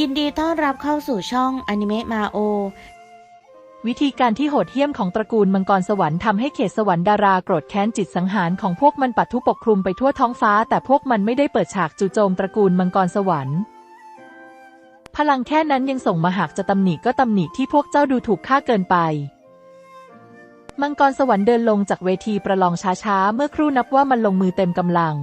ยินดีต้อนรับเข้าสู่ช่องอนิเมะมาโอ วิธีการที่โหดเหี้ยมของตระกูลมังกรสวรรค์ทำให้เขตสวรรค์ดาราโกรธแค้นจิตสังหารของพวกมันปัดทุปกคลุมไปทั่วท้องฟ้า แต่พวกมันไม่ได้เปิดฉากจู่โจมตระกูลมังกรสวรรค์ พลังแค่นั้นยังส่งมาหากจะตำหนิก็ตำหนิที่พวกเจ้าดูถูกค่าเกินไป มังกรสวรรค์เดินลงจากเวทีประลองช้าๆเมื่อครู่นับว่ามันลงมือเต็มกำลัง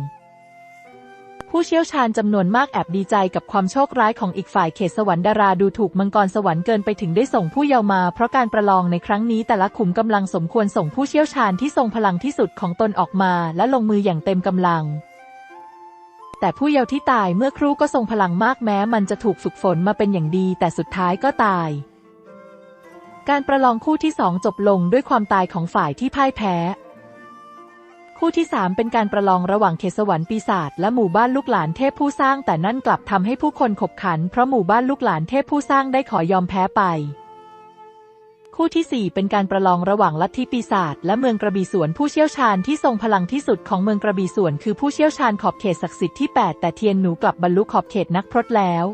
ผู้เชี่ยวชาญจำนวนมากแอบดีใจกับความโชคร้ายของอีกฝ่ายเขตสวรรค์ดาราดูถูกมังกรสวรรค์เกินไปถึงได้ส่งผู้เยาว์มา เพราะการประลองในครั้งนี้แต่ละขุมกำลังสมควรส่งผู้เชี่ยวชาญที่ทรงพลังที่สุดของตนออกมา และลงมืออย่างเต็มกำลัง แต่ผู้เยาว์ที่ตายเมื่อครู่ก็ทรงพลังมากแม้ มันจะถูกฝึกฝนมาเป็นอย่างดี แต่สุดท้ายก็ตาย การประลองคู่ที่สองจบลงด้วยความตายของฝ่ายที่พ่ายแพ้ คู่ที่ 3 เป็นการประลองระหว่างเขตสวรรค์ปีศาจและหมู่บ้านลูกหลานเทพผู้สร้าง แต่นั่นกลับทำให้ผู้คนขบขัน เพราะหมู่บ้านลูกหลานเทพผู้สร้างได้ขอยอมแพ้ไป คู่ที่ 4 เป็นการประลองระหว่างลัทธิปีศาจและเมืองกระบี่สวนผู้เชี่ยวชาญที่ทรงพลังที่สุดของเมืองกระบี่สวน คือผู้เชี่ยวชาญขอบเขตศักดิ์สิทธิ์ที่ 8 แต่เทียนหนูกลับบรรลุขอบเขตนักพรตแล้ว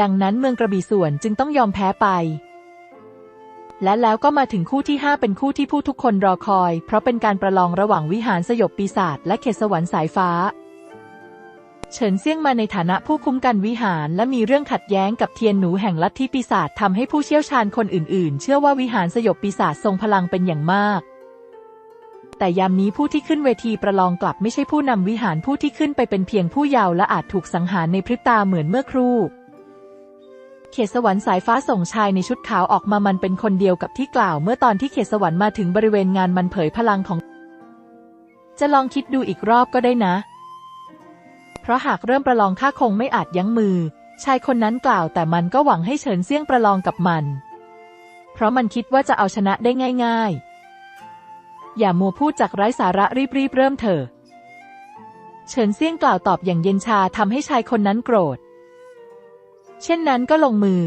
ดังนั้นเมืองกระบี่สวนจึงต้องยอมแพ้ไป และแล้วก็มาถึงคู่ที่ 5 เป็นคู่ที่ผู้ทุกคนรอคอย เพราะเป็นการประลองระหว่างวิหารสยบปีศาจและเขตสวรรค์สายฟ้า เฉินเซี่ยงมาในฐานะผู้คุ้มกันวิหารและมีเรื่องขัดแย้งกับเทียนหนูแห่งลัทธิปีศาจทำให้ผู้เชี่ยวชาญคนอื่นๆ เชื่อว่าวิหารสยบปีศาจทรงพลังเป็นอย่างมากแต่ยามนี้ผู้ที่ขึ้นเวทีประลองกลับไม่ใช่ผู้นำวิหารผู้ที่ขึ้นไปเป็นเพียงผู้เยาว์และอาจถูกสังหารในพริบตาเหมือนเมื่อครู่ เขตสวรรค์สายฟ้าส่งชายในชุดขาวออกมามันเป็นคนเดียวกับที่กล่าว เมื่อตอนที่เขตสวรรค์มาถึงบริเวณงานมันเผยพลังของ จะลองคิดดูอีกรอบก็ได้นะ เพราะหากเริ่มประลองข้าคงไม่อาจยั้งมือ ชายคนนั้นกล่าว แต่มันก็หวังให้เฉินเซี่ยงประลองกับมัน เพราะมันคิดว่าจะเอาชนะได้ง่าย ๆ อย่ามัวพูดจากไร้สาระรีบๆเริ่มเถอะเฉินเซี่ยงกล่าวตอบอย่างเย็นชาทำให้ชายคนนั้นโกรธ เช่นนั้นก็ลงมือ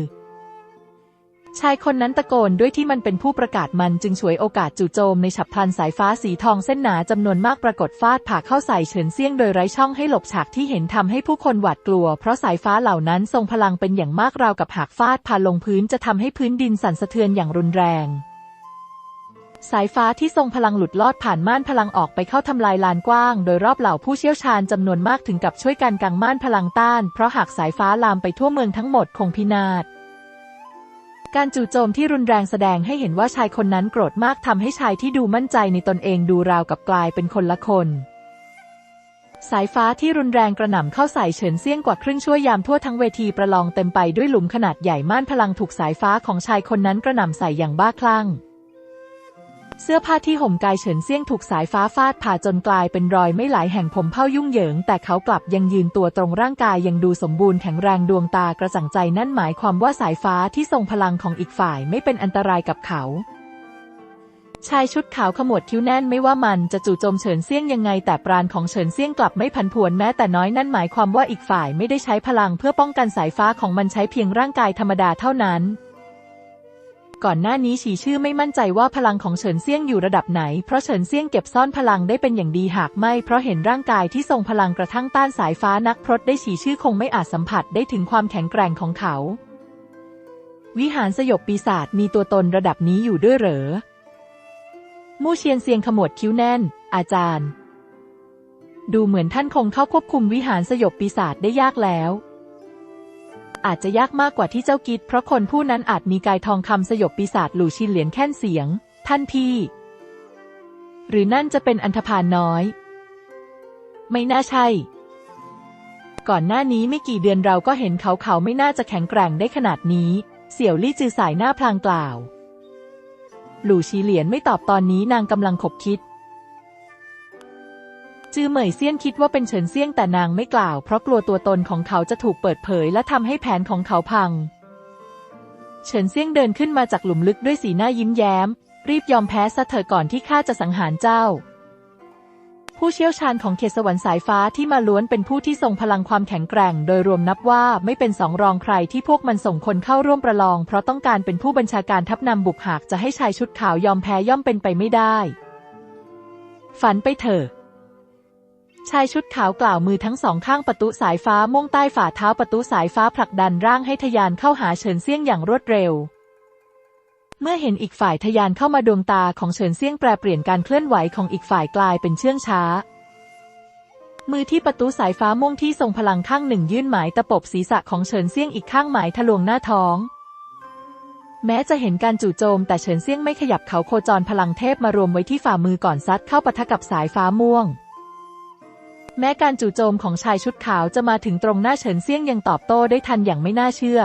ชายคนนั้นตะโกนด้วยที่มันเป็นผู้ประกาศมันจึงฉวยโอกาสจู่โจมในฉับพลันสายฟ้าสีทองเส้นหนาจำนวนมากปรากฏฟาดผ่าเข้าใส่เฉินเซี่ยงโดยไร้ช่องให้หลบฉากที่เห็นทำให้ผู้คนหวาดกลัว เพราะสายฟ้าเหล่านั้นทรงพลังเป็นอย่างมากราวกับหากฟาดผ่าลงพื้นจะทำให้พื้นดินสั่นสะเทือนอย่างรุนแรง สายฟ้าที่ทรงพลังหลุดลอดผ่านม่านพลังออกไปเข้าทำลายลานกว้าง โดยรอบเหล่าผู้เชี่ยวชาญจำนวนมากถึงกับช่วยกันกังม่านพลังต้าน เพราะหากสายฟ้าลามไปทั่วเมืองทั้งหมดคงพินาศการจู่โจมที่รุนแรงแสดงให้เห็นว่าชายคนนั้นโกรธมากทำให้ชายที่ดูมั่นใจในตนเองดูราวกับกลายเป็นคนละคน สายฟ้าที่รุนแรงกระหน่ำเข้าใส่เฉินเซี่ยงกว่าครึ่งชั่วยามทั่วทั้งเวทีประลองเต็มไปด้วยหลุมขนาดใหญ่ม่านพลังถูกสายฟ้าของชายคนนั้นกระหน่ำใส่อย่างบ้าคลั่ง เสื้อผ้าที่ห่มกายเฉินเซี่ยงถูกสายฟ้าฟาดผ่าจนกลายเป็นรอยไม่หลายแห่งผมเผ้ายุ่งเหยิง แต่เขากลับยังยืนตัวตรงร่างกายยังดูสมบูรณ์แข็งแรงดวงตากระจ่างใจนั่นหมายความว่าสายฟ้าที่ทรงพลังของอีกฝ่ายไม่เป็นอันตรายกับเขา ชายชุดขาวขมวดคิ้วแน่นไม่ว่ามันจะจู่โจมเฉินเซี่ยงยังไง แต่ปราณของเฉินเซี่ยงกลับไม่ผันผวนแม้แต่น้อยนั่นหมายความว่าอีกฝ่ายไม่ได้ใช้พลังเพื่อป้องกันสายฟ้าของมันใช้เพียงร่างกายธรรมดาเท่านั้น ก่อนหน้านี้ฉีชื่อไม่มั่นใจว่าพลังของเฉินเซียงอยู่ระดับไหน เพราะเฉินเซียงเก็บซ่อนพลังได้เป็นอย่างดีหากไม่ เพราะเห็นร่างกายที่ทรงพลังกระทั่งต้านสายฟ้านักพรตได้ฉีชื่อคงไม่อาจสัมผัสได้ถึงความแข็งแกร่งของเขา วิหารสยบปีศาจมีตัวตนระดับนี้อยู่ด้วยเหรอ มู่เชียนเซียงขมวดคิ้วแน่น อาจารย์ ดูเหมือนท่านคงเข้าควบคุมวิหารสยบปีศาจได้ยากแล้ว อาจจะยากมากกว่าที่เจ้าคิดเพราะคนผู้นั้นอาจมีกายทองคำสยบปีศาจหลู่ชินเหรียญแค่นเสียง ท่านพี่ หรือนั่นจะเป็นอันธพาลน้อย ไม่น่าใช่ ก่อนหน้านี้ไม่กี่เดือนเราก็เห็นเขาเขาไม่น่าจะแข็งแกร่งได้ขนาดนี้ เสี่ยวลี่จือสายหน้าพลางกล่าว หลู่ชีเหลียนไม่ตอบตอนนี้นางกำลังขบคิด จือเหมยเซียนคิดว่าเป็นเฉินเซี่ยงแต่นางไม่กล่าว เพราะกลัวตัวตนของเขาจะถูกเปิดเผย และทำให้แผนของเขาพัง เฉินเซี่ยงเดินขึ้นมาจากหลุมลึกด้วยสีหน้ายิ้มแย้ม รีบยอมแพ้ซะเถอะก่อนที่ข้าจะสังหารเจ้า ผู้เชี่ยวชาญของเขตสวรรค์สายฟ้าที่มาล้วนเป็นผู้ที่ทรงพลังความแข็งแกร่ง โดยรวมนับว่าไม่เป็นสองรองใครที่พวกมันส่งคนเข้าร่วมประลอง เพราะต้องการเป็นผู้บัญชาการทัพนำบุกหากจะให้ชายชุดขาวยอมแพ้ย่อมเป็นไปไม่ได้ ฝันไปเถอะ ชายชุดขาวกล่าวมือทั้งสองข้างประตูสายฟ้าม่วงใต้ฝ่าเท้าประตูสายฟ้าผลักดันร่างให้ทะยานเข้าหาเฉินเซี่ยงอย่างรวดเร็ว เมื่อเห็นอีกฝ่ายทะยานเข้ามาดวงตาของเฉินเซี่ยงแปรเปลี่ยนการเคลื่อนไหวของอีกฝ่ายกลายเป็นเชื่องช้า มือที่ประตูสายฟ้าม่วงที่ทรงพลังข้างหนึ่งยื่นหมายตะปบศีรษะของเฉินเซี่ยงอีกข้างหมายทะลวงหน้าท้องแม้จะเห็นการจู่โจมแต่เฉินเซี่ยงไม่ขยับเขาโคจรพลังเทพมารวมไว้ที่ฝ่ามือก่อนซัดเข้าปะทะกับสายฟ้าม่วง แม้การจู่โจมของชายชุดขาวจะมาถึงตรงหน้าเฉินเซี่ยงยังตอบโต้ได้ทันอย่างไม่น่าเชื่อ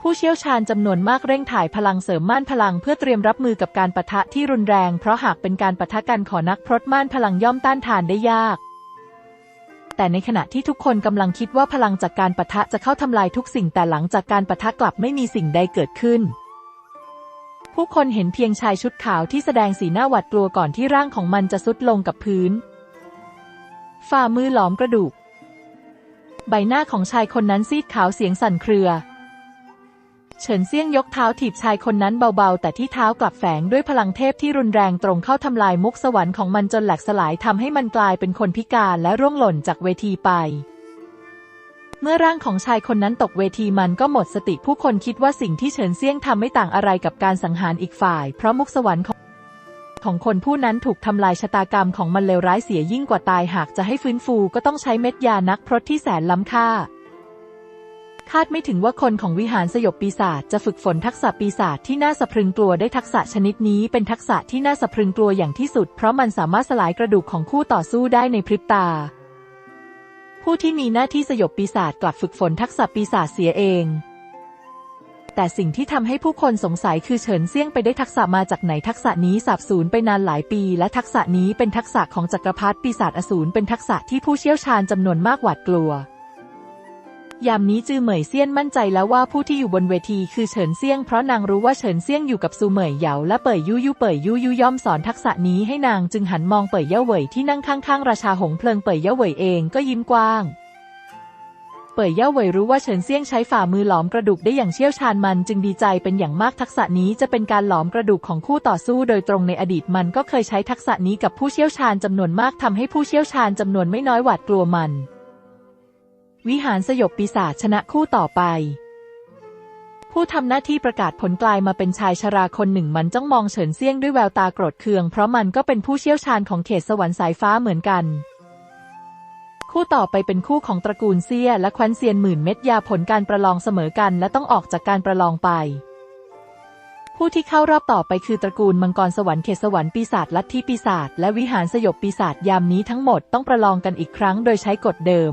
ผู้เชี่ยวชาญจำนวนมากเร่งถ่ายพลังเสริมม่านพลังเพื่อเตรียมรับมือกับการปะทะที่รุนแรง เพราะหากเป็นการปะทะกันขอนักพรตม่านพลังย่อมต้านทานได้ยากแต่ในขณะที่ทุกคนกำลังคิดว่าพลังจากการปะทะจะเข้าทำลายทุกสิ่งแต่หลังจากการปะทะกลับไม่มีสิ่งใดเกิดขึ้น ผู้คนเห็นเพียงชายชุดขาวที่แสดงสีหน้าหวาดกลัวก่อนที่ร่างของมันจะสุดลงกับพื้น ฝ่ามือหลอมกระดูก ใบหน้าของชายคนนั้นซีดขาวเสียงสั่นเครือ เฉินเซี่ยงยกเท้าถีบชายคนนั้นเบาๆ แต่ที่เท้ากลับแฝงด้วยพลังเทพที่รุนแรงตรงเข้าทำลายมุกสวรรค์ของมันจนแหลกสลายทำให้มันกลายเป็นคนพิการและร่วงหล่นจากเวทีไปเมื่อร่างของชายคนนั้นตกเวทีมันก็หมดสติผู้คนคิดว่าสิ่งที่เฉินเซี่ยงทำไม่ต่างอะไรกับการสังหารอีกฝ่าย เพราะมุกสวรรค์ของ ของคนผู้นั้นถูกทำลายชะตากรรมของมันเลวร้ายเสียยิ่งกว่าตายหากจะให้ฟื้นฟูก็ต้องใช้เม็ดยานักพรตที่แสนล้ำค่า คาดไม่ถึงว่าคนของวิหารสยบปีศาจจะฝึกฝนทักษะปีศาจที่น่าสะพรึงกลัวได้ทักษะชนิดนี้เป็นทักษะที่น่าสะพรึงกลัวอย่างที่สุด เพราะมันสามารถสลายกระดูกของคู่ต่อสู้ได้ในพริบตา ผู้ที่มีหน้าที่สยบปีศาจกลับฝึกฝนทักษะปีศาจเสียเอง แต่สิ่งที่ทำให้ผู้คนสงสัยคือเฉินเซี่ยงไปได้ทักษะมาจากไหนทักษะนี้สับสูญไปนานหลายปี และทักษะนี้เป็นทักษะของจักรพรรดิปีศาจอสูรเป็นทักษะที่ผู้เชี่ยวชาญจำนวนมากหวาดกลัวยามนี้จือเหมยเซียนมั่นใจแล้วว่าผู้ที่อยู่บนเวทีคือเฉินเซียงเพราะนางรู้ว่าเฉินเซียงอยู่กับซูเหมยเหยาและเป่ยยู่ยู่เป่ยยู่ยู่ย่อมสอนทักษะนี้ให้นางจึงหันมองเป่ยเย่าเหวยที่นั่งข้างๆ ราชาหงเพลิงเป่ยเย่าเหวยเองก็ยิ้มกว้าง เป่ยเย่าเวยรู้ว่าเฉินเซี่ยงใช้ฝ่ามือหลอมกระดูกได้อย่างเชี่ยวชาญมันจึงดีใจเป็นอย่างมากทักษะนี้จะเป็นการหลอมกระดูกของคู่ต่อสู้โดยตรงในอดีตมันก็เคยใช้ทักษะนี้กับผู้เชี่ยวชาญจำนวนมากทำให้ผู้เชี่ยวชาญจำนวนไม่น้อยหวาดกลัวมัน วิหารสยบปีศาจชนะคู่ต่อไป ผู้ทำหน้าที่ประกาศผลกลายมาเป็นชายชราคนหนึ่งมันจ้องมองเฉินเซี่ยงด้วยแววตาโกรธเคือง เพราะมันก็เป็นผู้เชี่ยวชาญของเขตสวรรค์สายฟ้าเหมือนกัน คู่ต่อไปเป็นคู่ของตระกูลเซียและควันเซียนหมื่นเม็ดยาผลการประลองเสมอกันและต้องออกจากการประลองไป ผู้ที่เข้ารอบต่อไปคือตระกูลมังกรสวรรค์เขตสวรรค์ปีศาจลัทธิปีศาจและวิหารสยบปีศาจยามนี้ทั้งหมดต้องประลองกันอีกครั้งโดยใช้กฎเดิม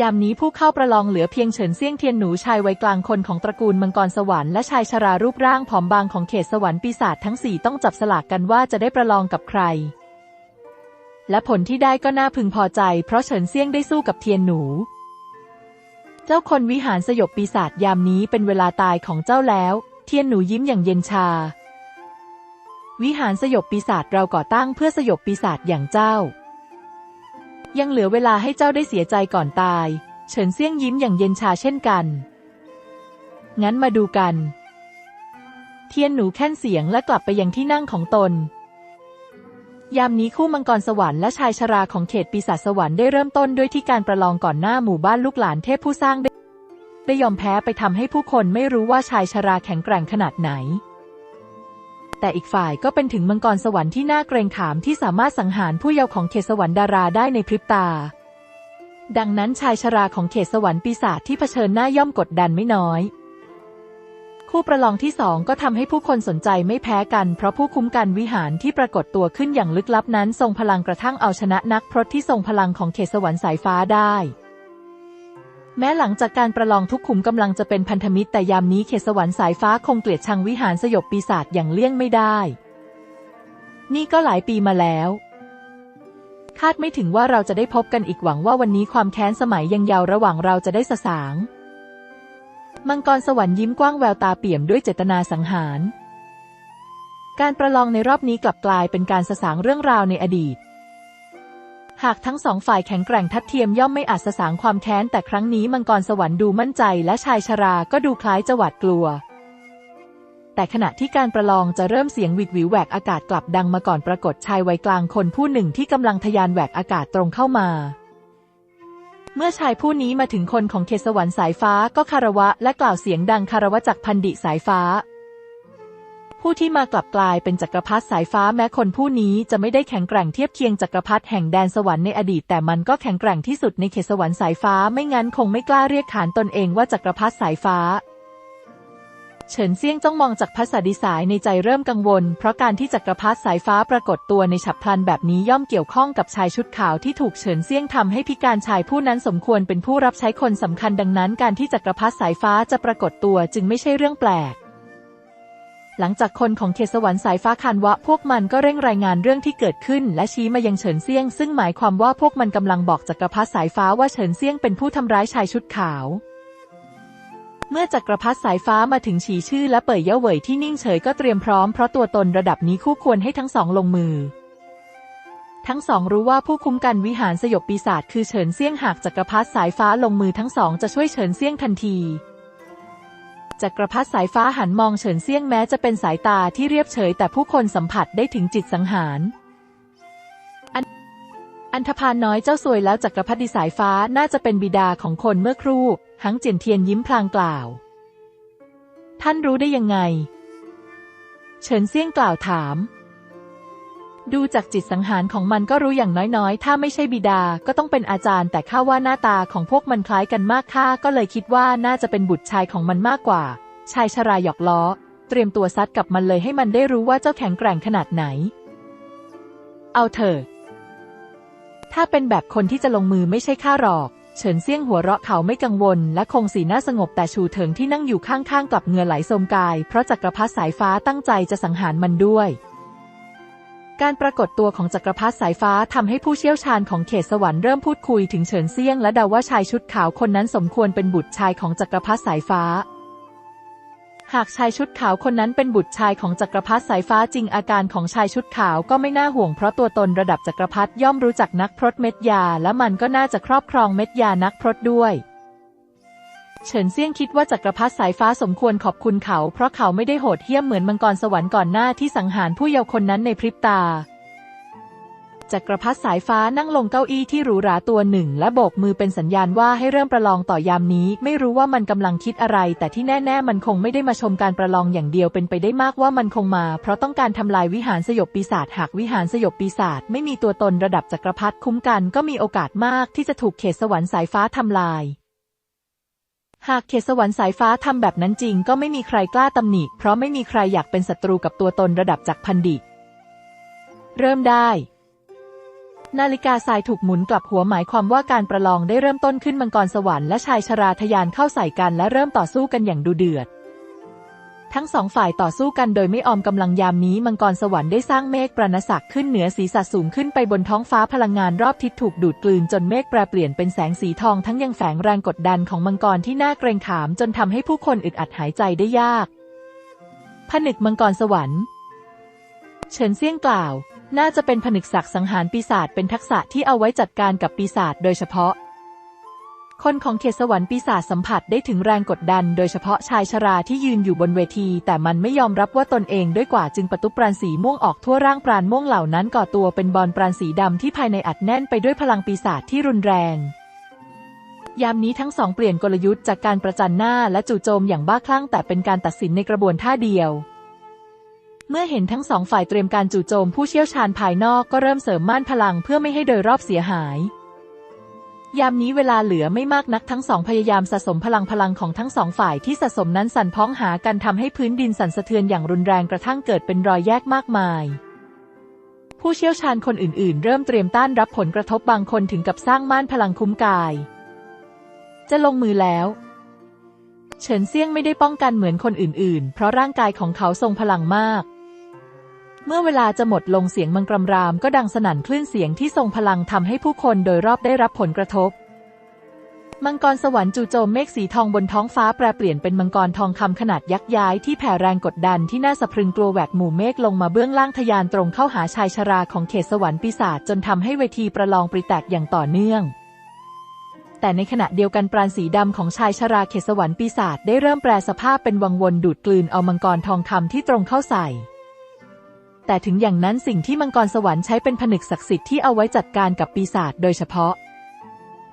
ยามนี้ผู้เข้าประลองเหลือเพียงเฉินเซี่ยงเทียนหนูชายวัยกลางคนของตระกูลมังกรสวรรค์และชายชรารูปร่างผอมบางของเขตสวรรค์ปีศาจทั้งสี่ต้องจับสลากกันว่าจะได้ประลองกับใคร และผลที่ได้ก็น่าพึงพอใจ เพราะเฉินเซี่ยงได้สู้กับเทียนหนู เจ้าคนวิหารสยบปีศาจยามนี้เป็นเวลาตายของเจ้าแล้ว เทียนหนูยิ้มอย่างเย็นชา วิหารสยบปีศาจเราก่อตั้งเพื่อสยบปีศาจอย่างเจ้า ยังเหลือเวลาให้เจ้าได้เสียใจก่อนตาย เฉินเซี่ยงยิ้มอย่างเย็นชาเช่นกัน งั้นมาดูกัน เทียนหนูแค่นเสียงและกลับไปยังที่นั่งของตน ยามนี้คู่มังกรสวรรค์และชายชราของเขตปีศาจสวรรค์ได้เริ่มต้นด้วยที่การประลองก่อนหน้าหมู่บ้านลูกหลานเทพผู้สร้างได้ได้ยอมแพ้ไปทำให้ผู้คนไม่รู้ว่าชายชราแข็งแกร่งขนาดไหน แต่อีกฝ่ายก็เป็นถึงมังกรสวรรค์ที่น่าเกรงขามที่สามารถสังหารผู้เยาว์ของเขตสวรรค์ดาราได้ในพริบตา ดังนั้นชายชราของเขตสวรรค์ปีศาจที่เผชิญหน้าย่อมกดดันไม่น้อย คู่ประลองที่สองก็ทำให้ผู้คนสนใจไม่แพ้กัน เพราะผู้คุ้มกันวิหารที่ปรากฏตัวขึ้นอย่างลึกลับนั้น ทรงพลังกระทั่งเอาชนะนักพรตที่ทรงพลังของเขตสวรรค์สายฟ้าได้ แม้หลังจากการประลองทุกขุมกำลังจะเป็นพันธมิตรแต่ยามนี้เขตสวรรค์สายฟ้าคงเกลียดชังวิหารสยบปีศาจอย่างเลี่ยงไม่ได้ นี่ก็หลายปีมาแล้ว คาดไม่ถึงว่าเราจะได้พบกันอีกหวังว่าวันนี้ความแค้นสมัยยังยาวระหว่างเราจะได้สสาง มังกรสวรรค์ยิ้มกว้างแววตาเปี่ยมด้วยเจตนาสังหาร การประลองในรอบนี้กลับกลายเป็นการสสางเรื่องราวในอดีต หากทั้งสองฝ่ายแข็งแกร่งทัดเทียมย่อมไม่อาจสสางความแค้น แต่ครั้งนี้มังกรสวรรค์ดูมั่นใจและชายชราก็ดูคล้ายจะหวาดกลัว แต่ขณะที่การประลองจะเริ่มเสียงหวิดหวิวแหวกอากาศกลับดังมาก่อนปรากฏชายวัยกลางคนผู้หนึ่งที่กำลังทะยานแหวกอากาศตรงเข้ามา เมื่อชายผู้นี้มาถึงคนของเขตสวรรค์สายฟ้าก็คารวะและกล่าวเสียงดังคารวะจากพันดิสายฟ้า ผู้ที่มากลับกลายเป็นจักรพรรดิสายฟ้าแม้คนผู้นี้จะไม่ได้แข็งแกร่งเทียบเคียงจักรพรรดิแห่งแดนสวรรค์ในอดีตแต่มันก็แข็งแกร่งที่สุดในเขตสวรรค์สายฟ้าไม่งั้นคงไม่กล้าเรียกขานตนเองว่าจักรพรรดิสายฟ้า เฉินเซี่ยงจ้องมองจากพระสาดิสายในใจเริ่มกังวล เพราะการที่จักรพรรดิสายฟ้าปรากฏตัวในฉับพลันแบบนี้ย่อมเกี่ยวข้องกับชายชุดขาวที่ถูกเฉินเซี่ยงทำให้พิการชายผู้นั้นสมควรเป็นผู้รับใช้คนสำคัญดังนั้น การที่จักรพรรดิสายฟ้าจะปรากฏตัวจึงไม่ใช่เรื่องแปลก หลังจากคนของเขตสวรรค์สายฟ้าคานวะ พวกมันก็เร่งรายงานเรื่องที่เกิดขึ้น และชี้มายังเฉินเซี่ยง ซึ่งหมายความว่าพวกมันกำลังบอกจักรพรรดิสายฟ้าว่าเฉินเซี่ยงเป็นผู้ทำร้ายชายชุดขาว เมื่อจักรพรรดิสายฟ้ามาถึงฉีชื่อและเป่ยเย่าเหวยที่นิ่งเฉยก็เตรียมพร้อมเพราะตัวตนระดับนี้คู่ควรให้ทั้งสองลงมือ ทั้งสองรู้ว่าผู้คุ้มกันวิหารสยบปีศาจคือเฉินเซี่ยงหากจักรพรรดิสายฟ้าลงมือทั้งสองจะช่วยเฉินเซี่ยงทันทีจักรพรรดิสายฟ้าหันมองเฉินเซี่ยงแม้จะเป็นสายตาที่เรียบเฉยแต่ผู้คนสัมผัสได้ถึงจิตสังหารอันอันธพาลน้อยเจ้าสวยแล้วจักรพรรดิสายฟ้าน่าจะเป็นบิดาของคนเมื่อครู่ หังเจียนเทียนยิ้มพลางกล่าว ท่านรู้ได้ยังไง เฉินเซี่ยงกล่าวถาม ดูจากจิตสังหารของมันก็รู้อย่างน้อยๆ ถ้าไม่ใช่บิดาก็ต้องเป็นอาจารย์ แต่ข้าว่าหน้าตาของพวกมันคล้ายกันมากข้าก็เลยคิดว่าน่าจะเป็นบุตรชายของมันมากกว่า ชายชราหยอกล้อ เตรียมตัวซัดกับมันเลยให้มันได้รู้ว่าเจ้าแข็งแกร่งขนาดไหน เอาเถอะถ้าเป็นแบบคนที่จะลงมือไม่ใช่ข้าหรอก เฉินเซี่ยงหัวเราะเขาไม่กังวล และคงสีหน้าสงบแต่ชูเถิงที่นั่งอยู่ข้างๆกลับเงือไหลโสมกาย เพราะจักรพรรดิสายฟ้าตั้งใจจะสังหารมันด้วย การปรากฏตัวของจักรพรรดิสายฟ้าทำให้ผู้เชี่ยวชาญของเขตสวรรค์เริ่มพูดคุยถึงเฉินเซี่ยงและเดาว่าชายชุดขาวคนนั้นสมควรเป็นบุตรชายของจักรพรรดิสายฟ้า หากชายชุดขาวคนนั้นเป็นบุตรชายของจักรพรรดิสายฟ้าจริงอาการของชายชุดขาวก็ไม่น่าห่วงเพราะตัวตนระดับจักรพรรดิย่อมรู้จักนักพรตเม็ดยา และมันก็น่าจะครอบครองเม็ดยานักพรตด้วยเฉินเซี่ยงคิดว่าจักรพรรดิสายฟ้าสมควรขอบคุณเขา เพราะเขาไม่ได้โหดเหี้ยมเหมือนมังกรสวรรค์ก่อนหน้าที่สังหารผู้เยาว์คนนั้นในพริบตา จักรพรรดิสายฟ้านั่งลงเก้าอี้ที่หรูหราตัวหนึ่ง และโบกมือเป็นสัญญาณว่าให้เริ่มประลองต่อยามนี้ ไม่รู้ว่ามันกำลังคิดอะไร แต่ที่แน่ ๆ มันคงไม่ได้มาชมการประลองอย่างเดียวเป็นไปได้มากว่ามันคงมา เพราะต้องการทำลายวิหารสยบปีศาจหากวิหารสยบปีศาจไม่มีตัวตนระดับจักรพรรดิคุ้มกันก็มีโอกาสมากที่จะถูกเขตสวรรค์สายฟ้าทำลายหากเขตสวรรค์สายฟ้าทำแบบนั้นจริงก็ไม่มีใครกล้าตำหนิ เพราะไม่มีใครอยากเป็นศัตรูกับตัวตนระดับจักรพันดิเริ่มได้ นาฬิกาทรายถูกหมุนกลับหัวหมายความว่าการประลองได้เริ่มต้นขึ้นมังกรสวรรค์และชายชราทยานเข้าใส่กันและเริ่มต่อสู้กันอย่างดุเดือด ทั้งสองฝ่ายต่อสู้กันโดยไม่ออมกำลังยามนี้มังกรสวรรค์ได้สร้างเมฆปรณศักดิ์ขึ้นเหนือศีรษะสูงขึ้นไปบนท้องฟ้าพลังงานรอบทิศถูกดูดกลืนจนเมฆแปรเปลี่ยนเป็นแสงสีทองทั้งยังแฝงแรงกดดันของมังกรที่น่าเกรงขามจนทำให้ผู้คนอึดอัดหายใจได้ยากผนึกมังกรสวรรค์ เฉินเซี่ยงกล่าว น่าจะเป็นผนึกศักดิ์สังหารปีศาจเป็นทักษะที่เอาไว้จัดการกับปีศาจโดยเฉพาะ คนของเขตสวรรค์ปีศาจสัมผัสได้ถึงแรงกดดัน โดยเฉพาะชายชราที่ยืนอยู่บนเวที แต่มันไม่ยอมรับว่าตนเองด้วยกว่าจึงประตุปราณสีม่วงออกทั่วร่างปราณม่วงเหล่านั้นก่อตัวเป็นบอลปราณสีดำที่ภายในอัดแน่นไปด้วยพลังปีศาจที่รุนแรงยามนี้ทั้งสองเปลี่ยนกลยุทธ์จากการประจันหน้าและจู่โจมอย่างบ้าคลั่งแต่เป็นการตัดสินในกระบวนท่าเดียว เมื่อเห็นทั้งสองฝ่ายเตรียมการจู่โจมผู้เชี่ยวชาญภายนอกก็เริ่มเสริมม่านพลังเพื่อไม่ให้โดยรอบเสียหาย ยามนี้เวลาเหลือไม่มากนักทั้งสองพยายามสะสมพลังพลังของทั้งสองฝ่ายที่สะสมนั้นสั่นพ้องหากันทำให้พื้นดินสั่นสะเทือนอย่างรุนแรงกระทั่งเกิดเป็นรอยแยกมากมาย ผู้เชี่ยวชาญคนอื่นๆ เริ่มเตรียมต้านรับผลกระทบบางคนถึงกับสร้างม่านพลังคุ้มกาย จะลงมือแล้วเฉินเซี่ยงไม่ได้ป้องกันเหมือนคนอื่นๆ เพราะร่างกายของเขาทรงพลังมาก เมื่อเวลาจะหมดลงเสียงมังกรรามก็ดังสนั่นคลื่นเสียงที่ทรงพลังทำให้ผู้คนโดยรอบได้รับผลกระทบ มังกรสวรรค์จู่โจมเมฆสีทองบนท้องฟ้าแปรเปลี่ยนเป็นมังกรทองคำขนาดยักษ์ย้ายที่แผ่แรงกดดันที่น่าสะพรึงกลัวแหวกหมู่เมฆลงมาเบื้องล่างทะยานตรงเข้าหาชายชราของเขตสวรรค์ปีศาจจนทำให้เวทีประลองปริแตกอย่างต่อเนื่องแต่ในขณะเดียวกันปราณสีดำของชายชราเขตสวรรค์ปีศาจได้เริ่มแปลสภาพเป็นวังวนดูดกลืนเอามังกรทองคำที่ตรงเข้าใส่ แต่ถึงอย่างนั้นสิ่งที่มังกรสวรรค์ใช้เป็นผนึกศักดิ์สิทธิ์ที่เอาไว้จัดการกับปีศาจโดยเฉพาะ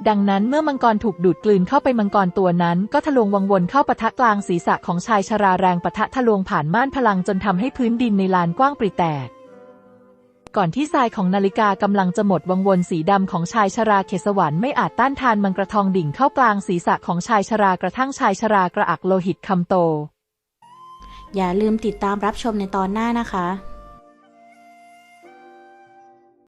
ดังนั้นเมื่อมังกรถูกดูดกลืนเข้าไปมังกรตัวนั้น ก็ทะลวงวังวนเข้าปะทะกลางศีรษะของชายชราแรงปะทะทะลวงผ่านม่านพลังจนทำให้พื้นดินในลานกว้างปริแตกก่อนที่ทรายของนาฬิกากำลังจะหมดวังวนสีดำของชายชราเขตสวรรค์ไม่อาจต้านทานมังกระทองดิ่งเข้ากลางศีรษะของชายชรากระทั่งชายชรากระอักโลหิตคำโต อย่าลืมติดตามรับชมในตอนหน้านะคะ